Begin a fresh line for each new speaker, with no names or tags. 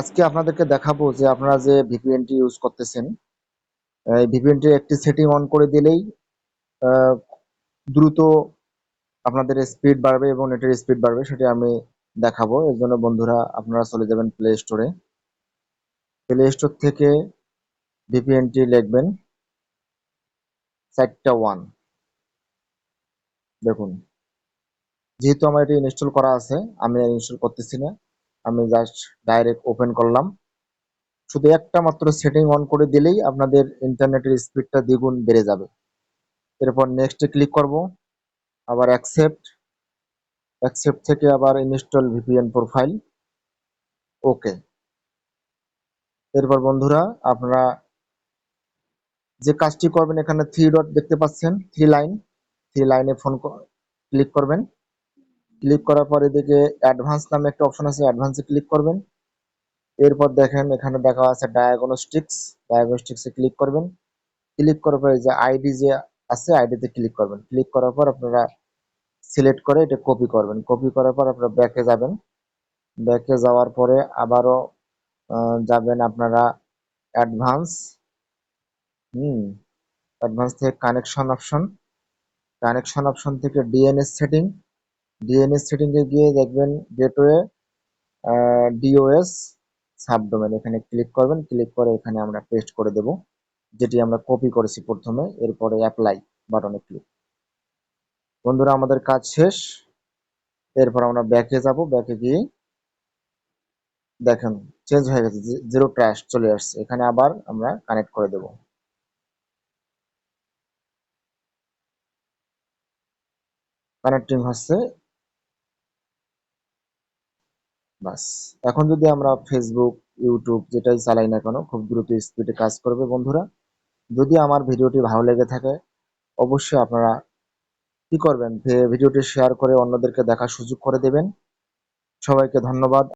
আজকে আপনাদেরকে দেখাবো যে আপনারা যে ভিপিএনটি ইউজ করতেছেন, এই ভিপিএনটি একটি সেটিং অন করে দিলেই দ্রুত আপনাদের স্পিড বাড়বে এবং নেটের স্পিড বাড়বে, সেটি আমি দেখাবো। এর জন্য বন্ধুরা, আপনারা চলে যাবেন প্লে স্টোরে প্লে স্টোর থেকে ভিপিএনটি লিখবেন চারটা ওয়ান দেখুন, যেহেতু আমার এটি ইনস্টল করা আছে, আমি আর ইনস্টল করতেছি না। আমি জাস্ট ডাইরেক্ট ওপেন করলাম। শুধু একটা মাত্র সেটিং অন করে দিলেই আপনাদের ইন্টারনেটের স্পিডটা দ্বিগুণ বেড়ে যাবে। এরপর নেক্সটে ক্লিক করব। আবার অ্যাকসেপ্ট অ্যাকসেপ্ট থেকে আবার ইনস্টল ভিপিএন প্রোফাইল ওকে এরপর বন্ধুরা, আপনারা যে কাজটি করবেন এখানে থ্রি ডট দেখতে পাচ্ছেন থ্রি লাইন থ্রি লাইনে ফোন ক্লিক করবেন। ক্লিক করার পর এদিকে অ্যাডভান্স নামে একটা অপশন আছে অ্যাডভান্সে ক্লিক করবেন। এরপর দেখেন এখানে দেখা আছে ডায়াগনস্টিক্স ডায়াগনস্টিক্সে ক্লিক করবেন। ক্লিক করার পরে যে আইডি যে আছে আইডিতে ক্লিক করবেন। ক্লিক করার পর আপনারা সিলেক্ট করে এটা কপি করবেন। কপি করার পর আপনারা ব্যাকে যাবেন। ব্যাকে যাওয়ার পরে আবারও যাবেন আপনারা অ্যাডভান্স হুম অ্যাডভান্স থেকে কানেকশন অপশন কানেকশন অপশন থেকে ডিএনএস সেটিং ডিএনএস সেটিংয়ে গিয়ে দেখবেন গেটওয়ে ডিওএস সাবডোমেন এখানে ক্লিক করবেন ক্লিক করে এখানে আমরা পেস্ট করে দেব, যেটি আমরা কপি করেছি প্রথমে, এরপরে অ্যাপ্লাই বাটনে ক্লিক বন্ধুরা, আমাদের কাজ শেষ। এরপর আমরা ব্যাকে যাব ব্যাকে গিয়ে দেখেন চেঞ্জ হয়ে গেছে জিরো ট্র্যাশ চলে আসছে। এখানে আবার আমরা কানেক্ট করে দেব। কানেক্টিং হচ্ছে বাস। এখন যদি আমরা ফেসবুক ইউটিউব যেটাই চালাই না কেন, খুব দ্রুত স্পিডে কাজ করবে বন্ধুরা। যদি আমার ভিডিওটি ভালো লেগে থাকে, অবশ্যই আপনারা কি করবেন? ভিডিওটি শেয়ার করে অন্যদেরকে দেখার সুযোগ করে দেবেন। সবাইকে ধন্যবাদ।